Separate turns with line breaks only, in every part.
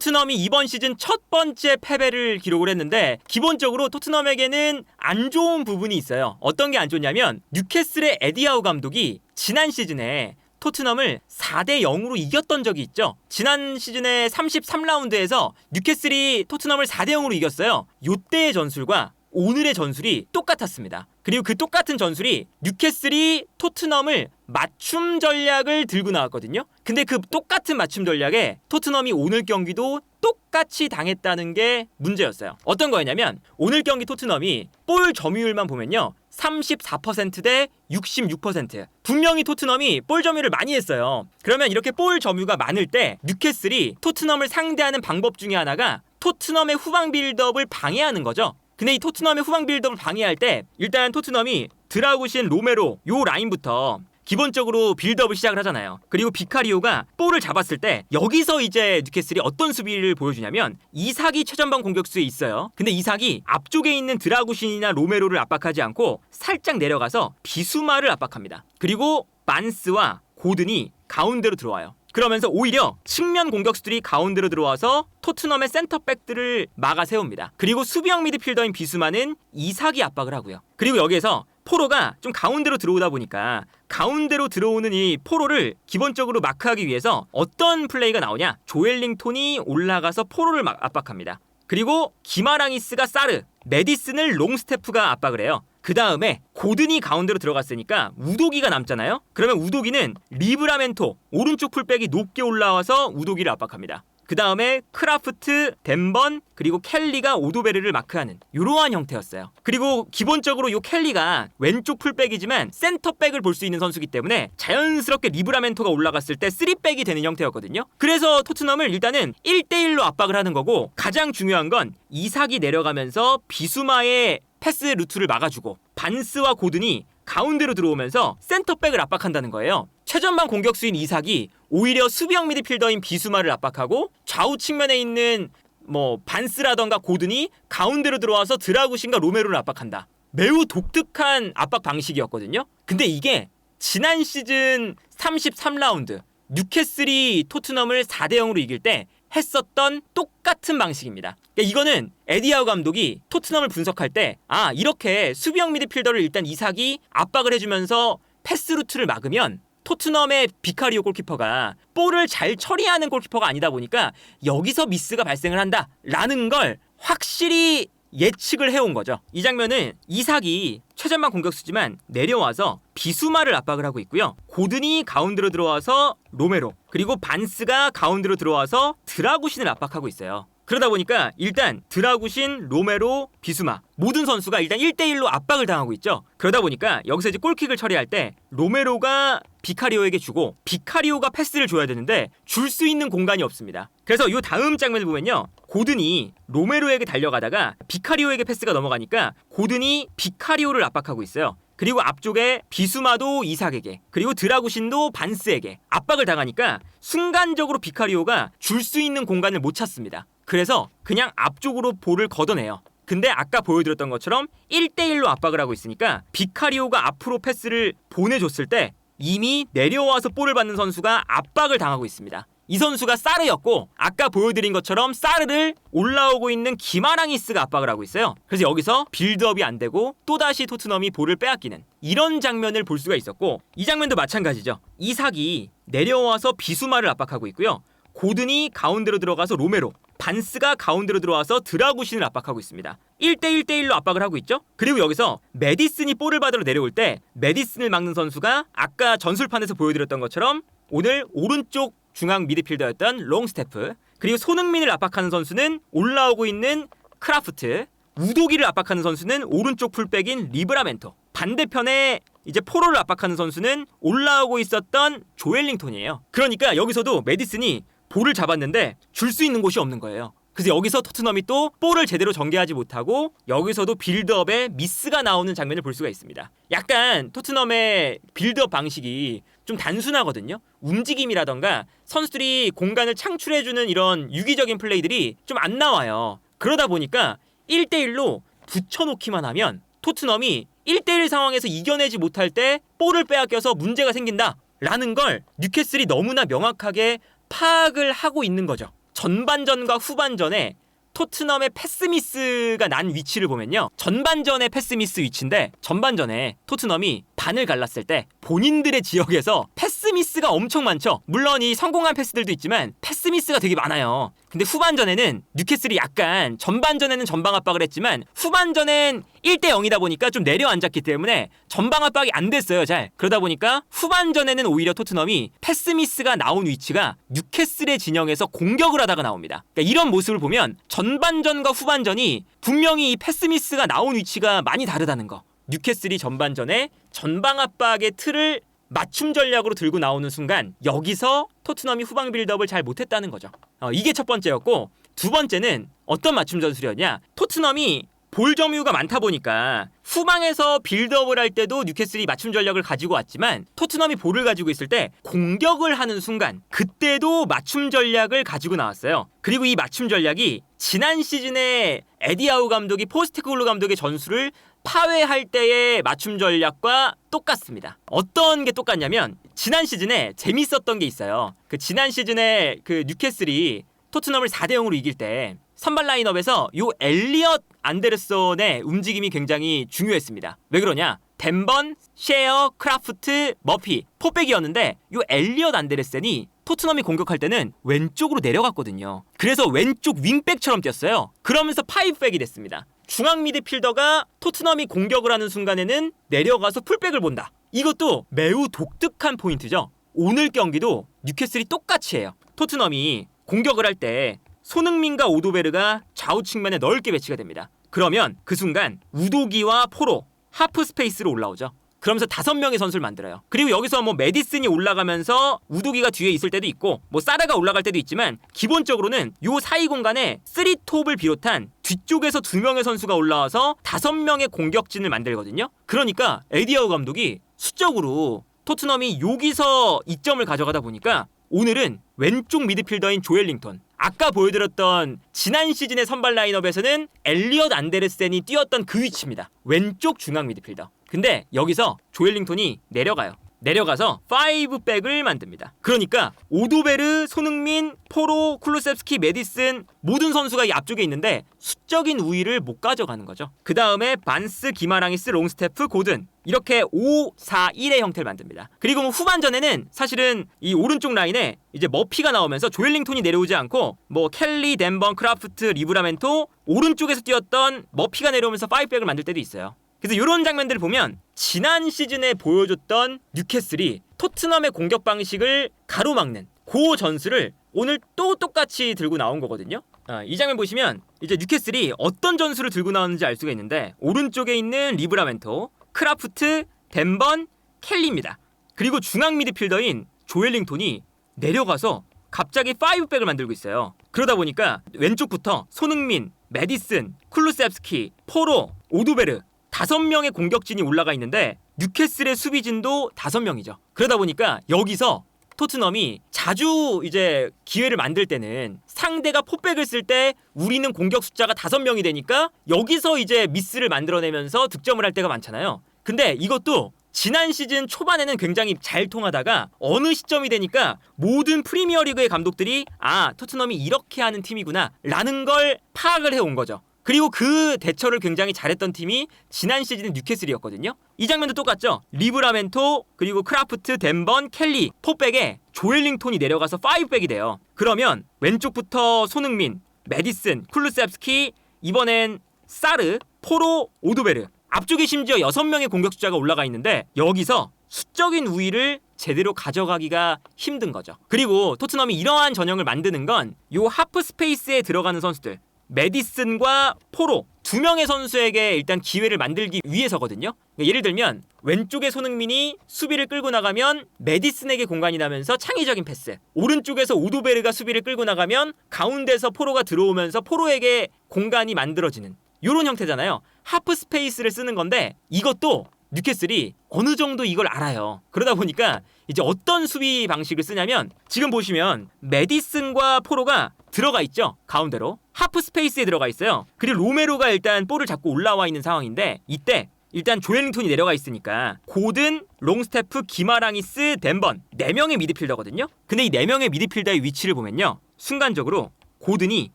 토트넘이 이번 시즌 첫 번째 패배를 기록을 했는데 기본적으로 토트넘에게는 안 좋은 부분이 있어요. 어떤 게 안 좋냐면 뉴캐슬의 에디아우 감독이 지난 시즌에 토트넘을 4대 0으로 이겼던 적이 있죠. 지난 시즌의 33라운드에서 뉴캐슬이 토트넘을 4대 0으로 이겼어요. 요때의 전술과 오늘의 전술이 똑같았습니다. 그리고 그 똑같은 전술이 뉴캐슬이 토트넘을 맞춤 전략을 들고 나왔거든요. 근데 그 똑같은 맞춤 전략에 토트넘이 오늘 경기도 똑같이 당했다는 게 문제였어요. 어떤 거였냐면 오늘 경기 토트넘이 볼 점유율만 보면요. 34%대 66%. 분명히 토트넘이 볼 점유를 많이 했어요. 그러면 이렇게 볼 점유가 많을 때 뉴캐슬이 토트넘을 상대하는 방법 중에 하나가 토트넘의 후방 빌드업을 방해하는 거죠. 근데 이 토트넘의 후방 빌드업을 방해할 때 일단 토트넘이 드라구신 로메로 요 라인부터 기본적으로 빌드업을 시작을 하잖아요. 그리고 비카리오가 볼을 잡았을 때 여기서 이제 뉴캐슬이 어떤 수비를 보여주냐면 이삭이 최전방 공격수에 있어요. 근데 이삭이 앞쪽에 있는 드라구신이나 로메로를 압박하지 않고 살짝 내려가서 비수마를 압박합니다. 그리고 반스와 고든이 가운데로 들어와요. 그러면서 오히려 측면 공격수들이 가운데로 들어와서 토트넘의 센터백들을 막아 세웁니다. 그리고 수비형 미드필더인 비수마는 이삭이 압박을 하고요. 그리고 여기에서 포로가 좀 가운데로 들어오다 보니까 가운데로 들어오는 이 포로를 기본적으로 마크하기 위해서 어떤 플레이가 나오냐? 조엘링톤이 올라가서 포로를 막 압박합니다. 그리고 기마랑이스가 사르, 메디슨을 롱스테프가 압박을 해요. 그 다음에 고든이 가운데로 들어갔으니까 우도기가 남잖아요. 그러면 우도기는 리브라멘토 오른쪽 풀백이 높게 올라와서 우도기를 압박합니다. 그 다음에 크라프트, 덴번 그리고 켈리가 오도베르를 마크하는 이러한 형태였어요. 그리고 기본적으로 이 켈리가 왼쪽 풀백이지만 센터백을 볼 수 있는 선수기 때문에 자연스럽게 리브라멘토가 올라갔을 때 3백이 되는 형태였거든요. 그래서 토트넘을 일단은 1대1로 압박을 하는 거고 가장 중요한 건 이삭이 내려가면서 비수마의 패스 루트를 막아주고 반스와 고든이 가운데로 들어오면서 센터백을 압박한다는 거예요. 최전방 공격수인 이삭이 오히려 수비형 미드필더인 비수마를 압박하고 좌우 측면에 있는 뭐 반스라던가 고든이 가운데로 들어와서 드라구신과 로메로를 압박한다. 매우 독특한 압박 방식이었거든요. 근데 이게 지난 시즌 33라운드 뉴캐슬이 토트넘을 4대 0으로 이길 때 했었던 똑같은 방식입니다. 그러니까 이거는 에디아우 감독이 토트넘을 분석할 때 아 이렇게 수비형 미드필더를 일단 이삭이 압박을 해주면서 패스 루트를 막으면 토트넘의 비카리오 골키퍼가 볼을 잘 처리하는 골키퍼가 아니다 보니까 여기서 미스가 발생을 한다라는 걸 확실히 예측을 해온 거죠. 이 장면은 이삭이 최전방 공격수지만 내려와서 비수마를 압박을 하고 있고요. 고든이 가운데로 들어와서 로메로 그리고 반스가 가운데로 들어와서 드라구신을 압박하고 있어요. 그러다 보니까 일단 드라구신, 로메로, 비수마 모든 선수가 일단 1대1로 압박을 당하고 있죠. 그러다 보니까 여기서 이제 골킥을 처리할 때 로메로가 비카리오에게 주고 비카리오가 패스를 줘야 되는데 줄 수 있는 공간이 없습니다. 그래서 이 다음 장면을 보면요. 고든이 로메로에게 달려가다가 비카리오에게 패스가 넘어가니까 고든이 비카리오를 압박하고 있어요. 그리고 앞쪽에 비수마도 이삭에게 그리고 드라구신도 반스에게 압박을 당하니까 순간적으로 비카리오가 줄 수 있는 공간을 못 찾습니다. 그래서 그냥 앞쪽으로 볼을 걷어내요. 근데 아까 보여드렸던 것처럼 1대1로 압박을 하고 있으니까 비카리오가 앞으로 패스를 보내줬을 때 이미 내려와서 볼을 받는 선수가 압박을 당하고 있습니다. 이 선수가 사르였고 아까 보여드린 것처럼 사르를 올라오고 있는 기마랑이스가 압박을 하고 있어요. 그래서 여기서 빌드업이 안 되고 또다시 토트넘이 볼을 빼앗기는 이런 장면을 볼 수가 있었고 이 장면도 마찬가지죠. 이삭이 내려와서 비수마를 압박하고 있고요. 고든이 가운데로 들어가서 로메로 반스가 가운데로 들어와서 드라구신을 압박하고 있습니다. 1대1대1로 압박을 하고 있죠. 그리고 여기서 메디슨이 볼을 받으러 내려올 때 메디슨을 막는 선수가 아까 전술판에서 보여드렸던 것처럼 오늘 오른쪽 중앙 미드필더였던 롱스테프 그리고 손흥민을 압박하는 선수는 올라오고 있는 크라프트 우도기를 압박하는 선수는 오른쪽 풀백인 리브라멘토 반대편에 이제 포로를 압박하는 선수는 올라오고 있었던 조엘링톤이에요. 그러니까 여기서도 메디슨이 볼을 잡았는데 줄 수 있는 곳이 없는 거예요. 그래서 여기서 토트넘이 또 볼을 제대로 전개하지 못하고 여기서도 빌드업에 미스가 나오는 장면을 볼 수가 있습니다. 약간 토트넘의 빌드업 방식이 좀 단순하거든요. 움직임이라던가 선수들이 공간을 창출해주는 이런 유기적인 플레이들이 좀 안 나와요. 그러다 보니까 1대1로 붙여놓기만 하면 토트넘이 1대1 상황에서 이겨내지 못할 때 볼을 빼앗겨서 문제가 생긴다. 라는 걸 뉴캐슬이 너무나 명확하게 파악을 하고 있는 거죠. 전반전과 후반전에 토트넘의 패스미스가 난 위치를 보면요. 전반전의 패스미스 위치인데 전반전에 토트넘이 반을 갈랐을 때 본인들의 지역에서 패스미스가 엄청 많죠. 물론 이 성공한 패스들도 있지만 패스미스가 되게 많아요. 근데 후반전에는 뉴캐슬이 약간 전반전에는 전방 압박을 했지만 후반전엔 1대 0이다 보니까 좀 내려앉았기 때문에 전방 압박이 안 됐어요, 잘. 그러다 보니까 후반전에는 오히려 토트넘이 패스미스가 나온 위치가 뉴캐슬의 진영에서 공격을 하다가 나옵니다. 그러니까 이런 모습을 보면 전반전과 후반전이 분명히 이 패스미스가 나온 위치가 많이 다르다는 거. 뉴캐슬이 전반전에 전방 압박의 틀을 맞춤 전략으로 들고 나오는 순간 여기서 토트넘이 후방 빌드업을 잘 못했다는 거죠. 어, 이게 첫 번째였고 두 번째는 어떤 맞춤 전술이었냐? 토트넘이 볼 점유가 많다 보니까 후방에서 빌드업을 할 때도 뉴캐슬이 맞춤 전략을 가지고 왔지만 토트넘이 볼을 가지고 있을 때 공격을 하는 순간 그때도 맞춤 전략을 가지고 나왔어요. 그리고 이 맞춤 전략이 지난 시즌에 에디아우 감독이 포스테코글루 감독의 전술을 파회할 때의 맞춤 전략과 똑같습니다. 어떤 게 똑같냐면 지난 시즌에 재밌었던 게 있어요. 그 지난 시즌에 그 뉴캐슬이 토트넘을 4대 0으로 이길 때 선발 라인업에서 요 엘리엇 안데르손의 움직임이 굉장히 중요했습니다. 왜 그러냐? 덴번, 셰어, 크라프트, 머피, 포백이었는데 요 엘리엇 안데르센이 토트넘이 공격할 때는 왼쪽으로 내려갔거든요. 그래서 왼쪽 윙백처럼 뛰었어요. 그러면서 파이백이 됐습니다. 중앙 미드필더가 토트넘이 공격을 하는 순간에는 내려가서 풀백을 본다. 이것도 매우 독특한 포인트죠. 오늘 경기도 뉴캐슬이 똑같이 해요. 토트넘이 공격을 할 때 손흥민과 오도베르가 좌우 측면에 넓게 배치가 됩니다. 그러면 그 순간 우도기와 포로 하프 스페이스로 올라오죠. 그러면서 다섯 명의 선수를 만들어요. 그리고 여기서 뭐 메디슨이 올라가면서 우도기가 뒤에 있을 때도 있고 뭐 사라가 올라갈 때도 있지만 기본적으로는 요 사이 공간에 쓰리톱을 비롯한 뒤쪽에서 두 명의 선수가 올라와서 다섯 명의 공격진을 만들거든요. 그러니까 에디아우 감독이 수적으로 토트넘이 여기서 이점을 가져가다 보니까 오늘은 왼쪽 미드필더인 조엘링턴 아까 보여드렸던 지난 시즌의 선발 라인업에서는 엘리엇 안데르센이 뛰었던 그 위치입니다. 왼쪽 중앙 미드필더. 근데 여기서 조엘링턴이 내려가요. 내려가서 5백을 만듭니다. 그러니까 오도베르, 손흥민, 포로, 쿨루셉스키, 메디슨 모든 선수가 이 앞쪽에 있는데 수적인 우위를 못 가져가는 거죠. 그 다음에 반스, 기마랑이스, 롱스테프, 고든 이렇게 5, 4, 1의 형태를 만듭니다. 그리고 뭐 후반전에는 사실은 이 오른쪽 라인에 이제 머피가 나오면서 조엘링톤이 내려오지 않고 뭐 켈리, 덴번, 크라프트, 리브라멘토 오른쪽에서 뛰었던 머피가 내려오면서 5백을 만들 때도 있어요. 그래서 이런 장면들을 보면 지난 시즌에 보여줬던 뉴캐슬이 토트넘의 공격 방식을 가로막는 그 전술을 오늘 또 똑같이 들고 나온 거거든요. 아, 이 장면 보시면 이제 뉴캐슬이 어떤 전술을 들고 나왔는지 알 수가 있는데 오른쪽에 있는 리브라멘토, 크라프트, 덴번, 켈리입니다. 그리고 중앙 미드필더인 조엘링톤이 내려가서 갑자기 5백을 만들고 있어요. 그러다 보니까 왼쪽부터 손흥민, 메디슨, 쿨루셉스키, 포로, 오도베르 다섯 명의 공격진이 올라가 있는데 뉴캐슬의 수비진도 다섯 명이죠. 그러다 보니까 여기서 토트넘이 자주 이제 기회를 만들 때는 상대가 포백을 쓸 때 우리는 공격 숫자가 다섯 명이 되니까 여기서 이제 미스를 만들어내면서 득점을 할 때가 많잖아요. 근데 이것도 지난 시즌 초반에는 굉장히 잘 통하다가 어느 시점이 되니까 모든 프리미어 리그의 감독들이 아 토트넘이 이렇게 하는 팀이구나 라는 걸 파악을 해온 거죠. 그리고 그 대처를 굉장히 잘했던 팀이 지난 시즌의 뉴캐슬이었거든요. 이 장면도 똑같죠. 리브라멘토 그리고 크라프트, 덴번, 켈리, 포백에 조엘링톤이 내려가서 5백이 돼요. 그러면 왼쪽부터 손흥민, 메디슨, 쿨루셉스키, 이번엔 사르, 포로, 오도베르 앞쪽에 심지어 6명의 공격 숫자가 올라가 있는데 여기서 수적인 우위를 제대로 가져가기가 힘든 거죠. 그리고 토트넘이 이러한 전형을 만드는 건 요 하프 스페이스에 들어가는 선수들 메디슨과 포로 두 명의 선수에게 일단 기회를 만들기 위해서거든요. 그러니까 예를 들면 왼쪽에 손흥민이 수비를 끌고 나가면 메디슨에게 공간이 나면서 창의적인 패스. 오른쪽에서 오도베르가 수비를 끌고 나가면 가운데서 포로가 들어오면서 포로에게 공간이 만들어지는 이런 형태잖아요. 하프 스페이스를 쓰는 건데 이것도 뉴캐슬이 어느 정도 이걸 알아요. 그러다 보니까 이제 어떤 수비 방식을 쓰냐면 지금 보시면 메디슨과 포로가 들어가 있죠. 가운데로. 하프 스페이스에 들어가 있어요. 그리고 로메로가 일단 볼을 잡고 올라와 있는 상황인데 이때 일단 조엘링턴이 내려가 있으니까 고든, 롱스테프, 기마랑이스, 덴번 네 명의 미드필더거든요. 근데 이네 명의 미드필더의 위치를 보면요. 순간적으로 고든이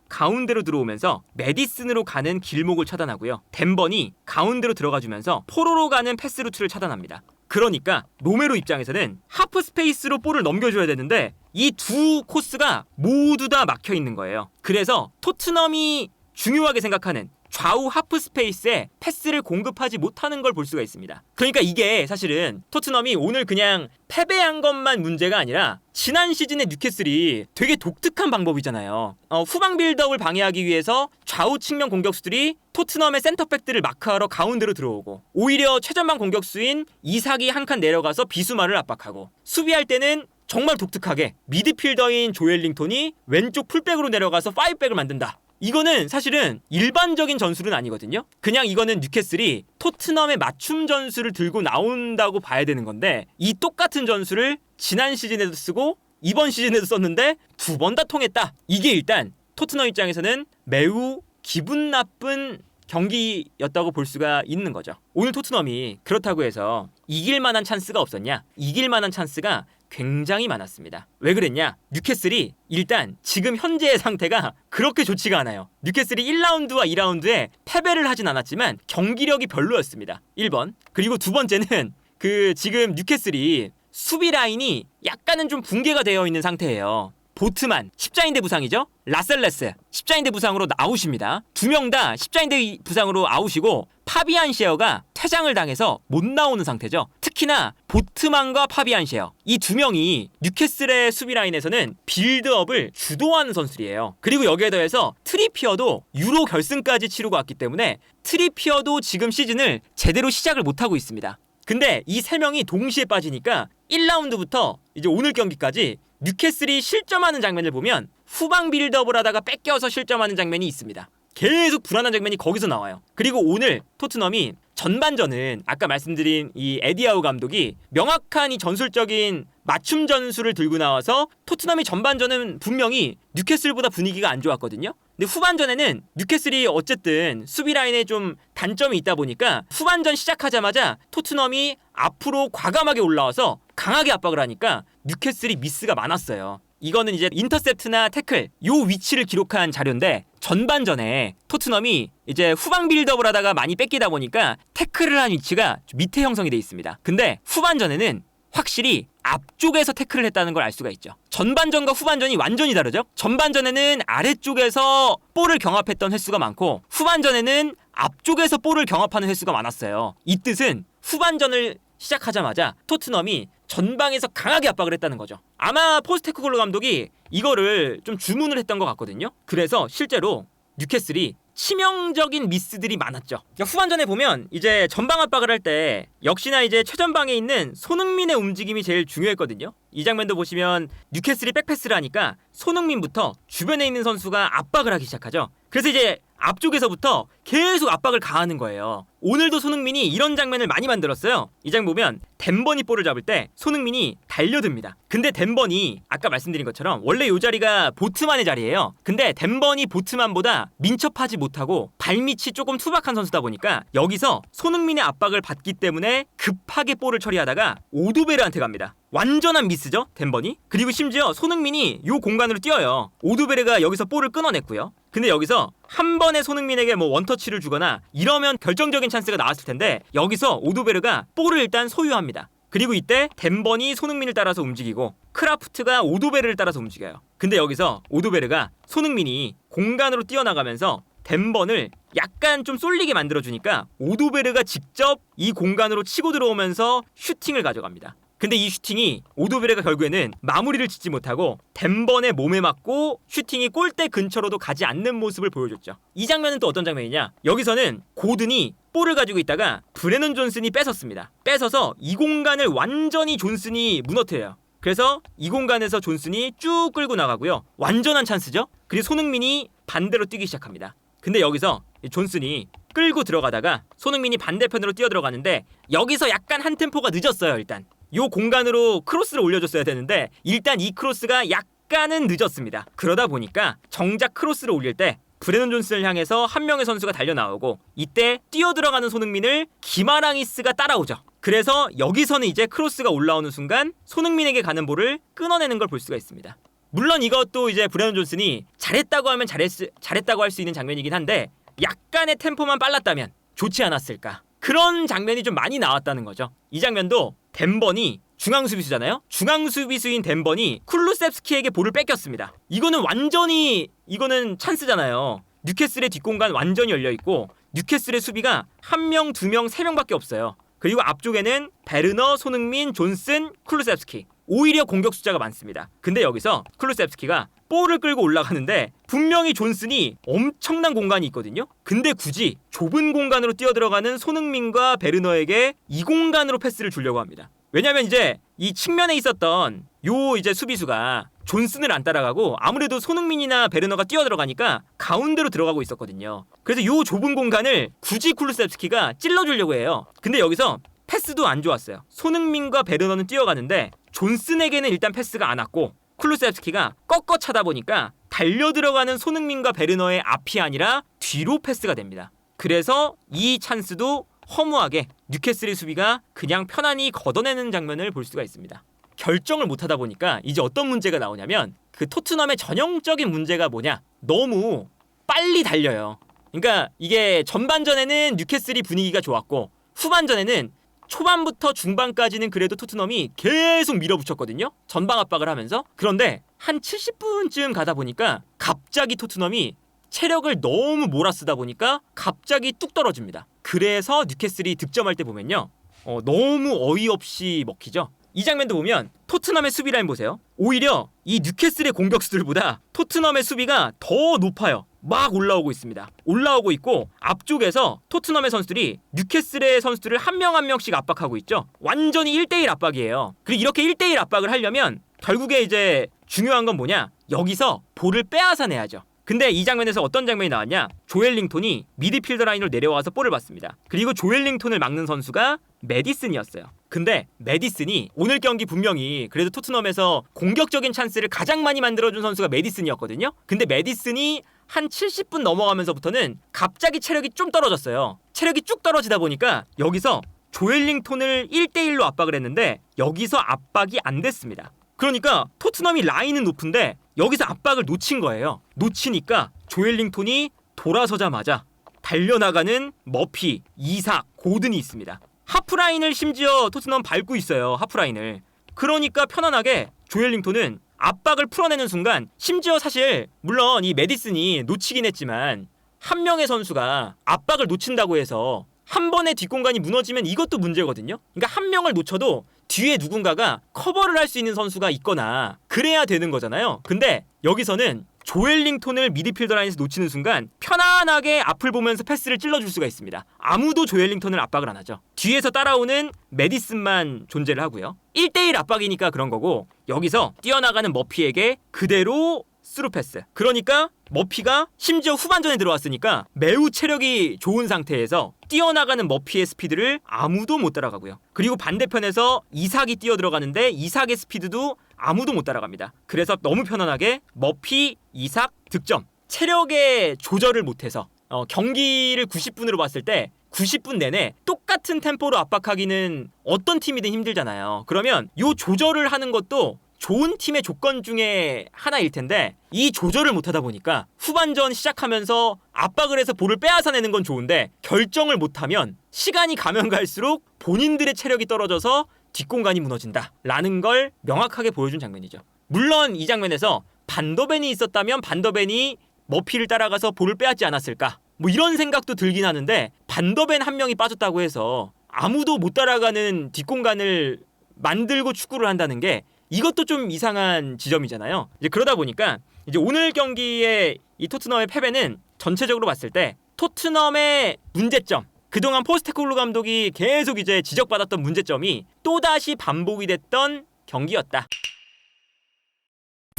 가운데로 들어오면서 메디슨으로 가는 길목을 차단하고요. 덴번이 가운데로 들어가주면서 포로로 가는 패스 루트를 차단합니다. 그러니까 로메로 입장에서는 하프 스페이스로 볼을 넘겨줘야 되는데 이 두 코스가 모두 다 막혀 있는 거예요. 그래서 토트넘이 중요하게 생각하는 좌우 하프 스페이스에 패스를 공급하지 못하는 걸 볼 수가 있습니다. 그러니까 이게 사실은 토트넘이 오늘 그냥 패배한 것만 문제가 아니라 지난 시즌의 뉴캐슬이 되게 독특한 방법이잖아요. 어, 후방 빌드업을 방해하기 위해서 좌우 측면 공격수들이 토트넘의 센터백들을 마크하러 가운데로 들어오고 오히려 최전방 공격수인 이삭이 한 칸 내려가서 비수마를 압박하고 수비할 때는 정말 독특하게 미드필더인 조엘링톤이 왼쪽 풀백으로 내려가서 파이백을 만든다. 이거는 사실은 일반적인 전술은 아니거든요. 그냥 이거는 뉴캐슬이 토트넘의 맞춤 전술을 들고 나온다고 봐야 되는 건데 이 똑같은 전술을 지난 시즌에도 쓰고 이번 시즌에도 썼는데 두 번 다 통했다. 이게 일단 토트넘 입장에서는 매우 기분 나쁜 경기였다고 볼 수가 있는 거죠. 오늘 토트넘이 그렇다고 해서 이길 만한 찬스가 없었냐? 이길 만한 찬스가 굉장히 많았습니다. 왜 그랬냐? 뉴캐슬이 일단 지금 현재의 상태가 그렇게 좋지가 않아요. 뉴캐슬이 1라운드와 2라운드에 패배를 하진 않았지만 경기력이 별로였습니다. 1번. 그리고 두 번째는 그 지금 뉴캐슬이 수비 라인이 약간은 좀 붕괴가 되어 있는 상태예요. 보트만 십자인대 부상이죠. 라셀레스 십자인대 부상으로 아웃입니다. 두 명 다 십자인대 부상으로 아웃이고 파비안 셰어가 퇴장을 당해서 못 나오는 상태죠. 특히나 보트만과 파비안 셰어 이 두 명이 뉴캐슬의 수비 라인에서는 빌드업을 주도하는 선수들이에요. 그리고 여기에 더해서 트리피어도 유로 결승까지 치르고 왔기 때문에 트리피어도 지금 시즌을 제대로 시작을 못 하고 있습니다. 근데 이 세 명이 동시에 빠지니까 1라운드부터 이제 오늘 경기까지 뉴캐슬이 실점하는 장면을 보면 후방 빌드업을 하다가 뺏겨서 실점하는 장면이 있습니다. 계속 불안한 장면이 거기서 나와요. 그리고 오늘 토트넘이 전반전은 아까 말씀드린 이 에디아우 감독이 명확한 이 전술적인 맞춤 전술을 들고 나와서 토트넘이 전반전은 분명히 뉴캐슬보다 분위기가 안 좋았거든요. 근데 후반전에는 뉴캐슬이 어쨌든 수비 라인에 좀 단점이 있다 보니까 후반전 시작하자마자 토트넘이 앞으로 과감하게 올라와서 강하게 압박을 하니까 뉴캐슬이 미스가 많았어요. 이거는 이제 인터셉트나 태클 요 위치를 기록한 자료인데 전반전에 토트넘이 이제 후방 빌드업을 하다가 많이 뺏기다 보니까 태클을 한 위치가 좀 밑에 형성이 돼 있습니다. 근데 후반전에는 확실히 앞쪽에서 태클을 했다는 걸 알 수가 있죠. 전반전과 후반전이 완전히 다르죠. 전반전에는 아래쪽에서 볼을 경합했던 횟수가 많고 후반전에는 앞쪽에서 볼을 경합하는 횟수가 많았어요. 이 뜻은 후반전을 시작하자마자 토트넘이 전방에서 강하게 압박을 했다는 거죠. 아마 포스테코글로 감독이 이거를 좀 주문을 했던 것 같거든요. 그래서 실제로 뉴캐슬이 치명적인 미스들이 많았죠. 그러니까 후반전에 보면 이제 전방 압박을 할 때 역시나 이제 최전방에 있는 손흥민의 움직임이 제일 중요했거든요. 이 장면도 보시면 뉴캐슬이 백패스를 하니까 손흥민부터 주변에 있는 선수가 압박을 하기 시작하죠. 그래서 이제 앞쪽에서부터 계속 압박을 가하는 거예요. 오늘도 손흥민이 이런 장면을 많이 만들었어요. 이 장면 보면 덴번이 볼을 잡을 때 손흥민이 달려듭니다. 근데 덴번이 아까 말씀드린 것처럼 원래 이 자리가 보트만의 자리예요. 근데 덴번이 보트만보다 민첩하지 못하고 발밑이 조금 투박한 선수다 보니까 여기서 손흥민의 압박을 받기 때문에 급하게 볼을 처리하다가 오두베르한테 갑니다. 완전한 미스죠, 덴번이. 그리고 심지어 손흥민이 요 공간으로 뛰어요. 오두베르가 여기서 볼을 끊어냈고요. 근데 여기서 한 번에 손흥민에게 뭐 원터치를 주거나 이러면 결정적인 찬스가 나왔을 텐데 여기서 오도베르가 볼을 일단 소유합니다. 그리고 이때 덴번이 손흥민을 따라서 움직이고 크라프트가 오도베르를 따라서 움직여요. 근데 여기서 오도베르가 손흥민이 공간으로 뛰어나가면서 덴번을 약간 좀 쏠리게 만들어주니까 오도베르가 직접 이 공간으로 치고 들어오면서 슈팅을 가져갑니다. 근데 이 슈팅이 오도베레가 결국에는 마무리를 짓지 못하고 덴번의 몸에 맞고 슈팅이 골대 근처로도 가지 않는 모습을 보여줬죠. 이 장면은 또 어떤 장면이냐? 여기서는 고든이 볼을 가지고 있다가 브레넌 존슨이 뺏었습니다. 뺏어서 이 공간을 완전히 존슨이 무너뜨려요. 그래서 이 공간에서 존슨이 쭉 끌고 나가고요. 완전한 찬스죠. 그리고 손흥민이 반대로 뛰기 시작합니다. 근데 여기서 존슨이 끌고 들어가다가 손흥민이 반대편으로 뛰어 들어가는데 여기서 약간 한 템포가 늦었어요. 일단 요 공간으로 크로스를 올려줬어야 되는데 일단 이 크로스가 약간은 늦었습니다. 그러다 보니까 정작 크로스를 올릴 때 브레넌 존슨을 향해서 한 명의 선수가 달려 나오고 이때 뛰어 들어가는 손흥민을 기마랑이스가 따라오죠. 그래서 여기서는 이제 크로스가 올라오는 순간 손흥민에게 가는 볼을 끊어내는 걸 볼 수가 있습니다. 물론 이것도 이제 브레넌 존슨이 잘했다고 하면 잘했, 잘했다고 할 수 있는 장면이긴 한데 약간의 템포만 빨랐다면 좋지 않았을까. 그런 장면이 좀 많이 나왔다는 거죠. 이 장면도 덴번이 중앙 수비수잖아요. 중앙 수비수인 덴번이 쿨루셉스키에게 볼을 뺏겼습니다. 이거는 완전히 이거는 찬스잖아요. 뉴캐슬의 뒷공간 완전히 열려 있고 뉴캐슬의 수비가 한 명, 두 명, 세 명밖에 없어요. 그리고 앞쪽에는 베르너, 손흥민, 존슨, 쿨루셉스키. 오히려 공격 숫자가 많습니다. 근데 여기서 쿨루셉스키가 볼을 끌고 올라가는데 분명히 존슨이 엄청난 공간이 있거든요. 근데 굳이 좁은 공간으로 뛰어들어가는 손흥민과 베르너에게 이 공간으로 패스를 주려고 합니다. 왜냐면 이제 이 측면에 있었던 요 이제 수비수가 존슨을 안 따라가고 아무래도 손흥민이나 베르너가 뛰어들어가니까 가운데로 들어가고 있었거든요. 그래서 요 좁은 공간을 굳이 쿨루셉스키가 찔러주려고 해요. 근데 여기서 패스도 안 좋았어요. 손흥민과 베르너는 뛰어가는데 존슨에게는 일단 패스가 안 왔고 쿨루셉스키가 꺾어 차다 보니까 달려 들어가는 손흥민과 베르너의 앞이 아니라 뒤로 패스가 됩니다. 그래서 이 찬스도 허무하게 뉴캐슬의 수비가 그냥 편안히 걷어내는 장면을 볼 수가 있습니다. 결정을 못 하다 보니까 이제 어떤 문제가 나오냐면 그 토트넘의 전형적인 문제가 뭐냐? 너무 빨리 달려요. 그러니까 이게 전반전에는 뉴캐슬이 분위기가 좋았고 후반전에는 초반부터 중반까지는 그래도 토트넘이 계속 밀어붙였거든요. 전방 압박을 하면서. 그런데 한 70분쯤 가다 보니까 갑자기 토트넘이 체력을 너무 몰아쓰다 보니까 갑자기 뚝 떨어집니다. 그래서 뉴캐슬이 득점할 때 보면요. 어, 너무 어이없이 먹히죠. 이 장면도 보면 토트넘의 수비 라인 보세요. 오히려 이 뉴캐슬의 공격수들보다 토트넘의 수비가 더 높아요. 막 올라오고 있습니다. 올라오고 있고 앞쪽에서 토트넘의 선수들이 뉴캐슬의 선수들을 한명한 명씩 압박하고 있죠. 완전히 1대1 압박이에요. 그리고 이렇게 1대1 압박을 하려면 결국에 이제 중요한 건 뭐냐? 여기서 볼을 빼앗아내야죠. 근데 이 장면에서 어떤 장면이 나왔냐? 조엘링톤이 미드필더 라인으로 내려와서 볼을 받습니다. 그리고 조엘링톤을 막는 선수가 메디슨이었어요. 근데 메디슨이 오늘 경기 분명히 그래도 토트넘에서 공격적인 찬스를 가장 많이 만들어준 선수가 메디슨이었거든요. 근데 메디슨이 한 70분 넘어가면서부터는 갑자기 체력이 좀 떨어졌어요. 체력이 쭉 떨어지다 보니까 여기서 조엘링톤을 1대1로 압박을 했는데 여기서 압박이 안 됐습니다. 그러니까 토트넘이 라인은 높은데 여기서 압박을 놓친 거예요. 놓치니까 조엘링톤이 돌아서자마자 달려나가는 머피, 이삭, 고든이 있습니다. 하프라인을 심지어 토트넘 밟고 있어요. 하프라인을. 그러니까 편안하게 조엘링톤은 압박을 풀어내는 순간 심지어 사실 물론 이 메디슨이 놓치긴 했지만 한 명의 선수가 압박을 놓친다고 해서 한 번의 뒷공간이 무너지면 이것도 문제거든요. 그러니까 한 명을 놓쳐도 뒤에 누군가가 커버를 할 수 있는 선수가 있거나 그래야 되는 거잖아요. 근데 여기서는 조엘링톤을 미드필더 라인에서 놓치는 순간 편안하게 앞을 보면서 패스를 찔러줄 수가 있습니다. 아무도 조엘링톤을 압박을 안 하죠. 뒤에서 따라오는 메디슨만 존재를 하고요. 1대1 압박이니까 그런 거고 여기서 뛰어나가는 머피에게 그대로 스루 패스. 그러니까 머피가 심지어 후반전에 들어왔으니까 매우 체력이 좋은 상태에서 뛰어나가는 머피의 스피드를 아무도 못 따라가고요. 그리고 반대편에서 이삭이 뛰어 들어가는데 이삭의 스피드도 아무도 못 따라갑니다. 그래서 너무 편안하게 머피, 이삭 득점. 체력의 조절을 못해서 어, 경기를 90분으로 봤을 때 90분 내내 똑같은 템포로 압박하기는 어떤 팀이든 힘들잖아요. 그러면 요 조절을 하는 것도 좋은 팀의 조건 중에 하나일 텐데 이 조절을 못하다 보니까 후반전 시작하면서 압박을 해서 볼을 빼앗아내는 건 좋은데 결정을 못하면 시간이 가면 갈수록 본인들의 체력이 떨어져서 뒷공간이 무너진다라는 걸 명확하게 보여준 장면이죠. 물론 이 장면에서 반더벤이 있었다면 반더벤이 머피를 따라가서 볼을 빼앗지 않았을까? 뭐 이런 생각도 들긴 하는데 반더벤 한 명이 빠졌다고 해서 아무도 못 따라가는 뒷공간을 만들고 축구를 한다는 게 이것도 좀 이상한 지점이잖아요. 이제 그러다 보니까 이제 오늘 경기의 이 토트넘의 패배는 전체적으로 봤을 때 토트넘의 문제점 그동안 포스테코글루 감독이 계속 이제 지적받았던 문제점이 또다시 반복이 됐던 경기였다.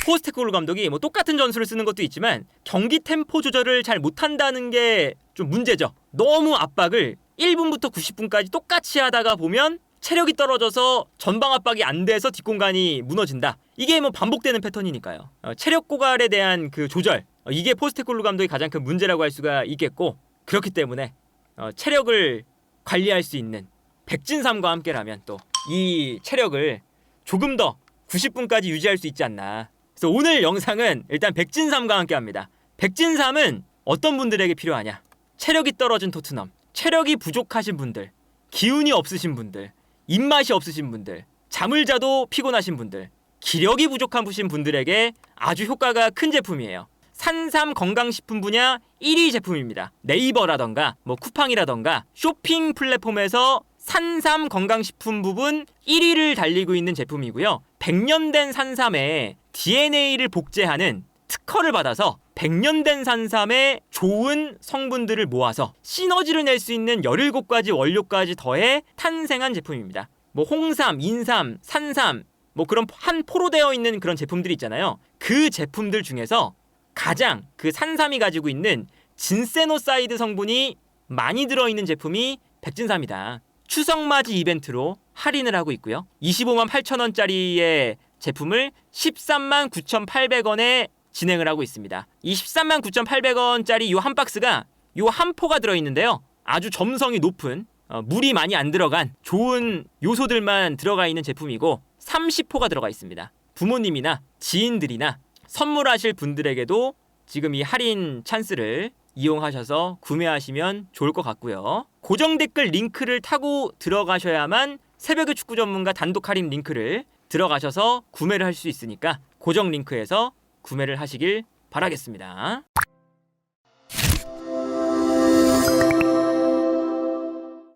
포스테코글루 감독이 뭐 똑같은 전술을 쓰는 것도 있지만 경기 템포 조절을 잘 못한다는 게 좀 문제죠. 너무 압박을 1분부터 90분까지 똑같이 하다가 보면 체력이 떨어져서 전방 압박이 안 돼서 뒷공간이 무너진다. 이게 뭐 반복되는 패턴이니까요. 어, 체력 고갈에 대한 그 조절 어, 이게 포스테콜루 감독이 가장 큰 문제라고 할 수가 있겠고 그렇기 때문에 어, 체력을 관리할 수 있는 백진삼과 함께라면 또 이 체력을 조금 더 90분까지 유지할 수 있지 않나 그래서 오늘 영상은 일단 백진삼과 함께합니다. 백진삼은 어떤 분들에게 필요하냐? 체력이 떨어진 토트넘, 체력이 부족하신 분들, 기운이 없으신 분들, 입맛이 없으신 분들, 잠을 자도 피곤하신 분들, 기력이 부족한 분들에게 아주 효과가 큰 제품이에요. 산삼 건강식품 분야 1위 제품입니다. 네이버라던가 뭐 쿠팡이라던가 쇼핑 플랫폼에서 산삼 건강식품 부분 1위를 달리고 있는 제품이고요. 100년 된 산삼에 DNA를 복제하는 특허를 받아서 100년 된 산삼의 좋은 성분들을 모아서 시너지를 낼 수 있는 17가지 원료까지 더해 탄생한 제품입니다. 뭐 홍삼, 인삼, 산삼 뭐 그런 한 포로 되어 있는 그런 제품들이 있잖아요. 그 제품들 중에서 가장 그 산삼이 가지고 있는 진세노사이드 성분이 많이 들어있는 제품이 백진삼이다. 추석맞이 이벤트로 할인을 하고 있고요. 25만 8천 원짜리의 제품을 13만 9,800원에 진행을 하고 있습니다. 이 13만 9,800원짜리 이한 박스가 이한 포가 들어있는데요. 아주 점성이 높은 어, 물이 많이 안 들어간 좋은 요소들만 들어가 있는 제품이고 30포가 들어가 있습니다. 부모님이나 지인들이나 선물하실 분들에게도 지금 이 할인 찬스를 이용하셔서 구매하시면 좋을 것 같고요. 고정 댓글 링크를 타고 들어가셔야만 새벽의 축구 전문가 단독 할인 링크를 들어가셔서 구매를 할 수 있으니까 고정 링크에서 구매를 하시길 바라겠습니다.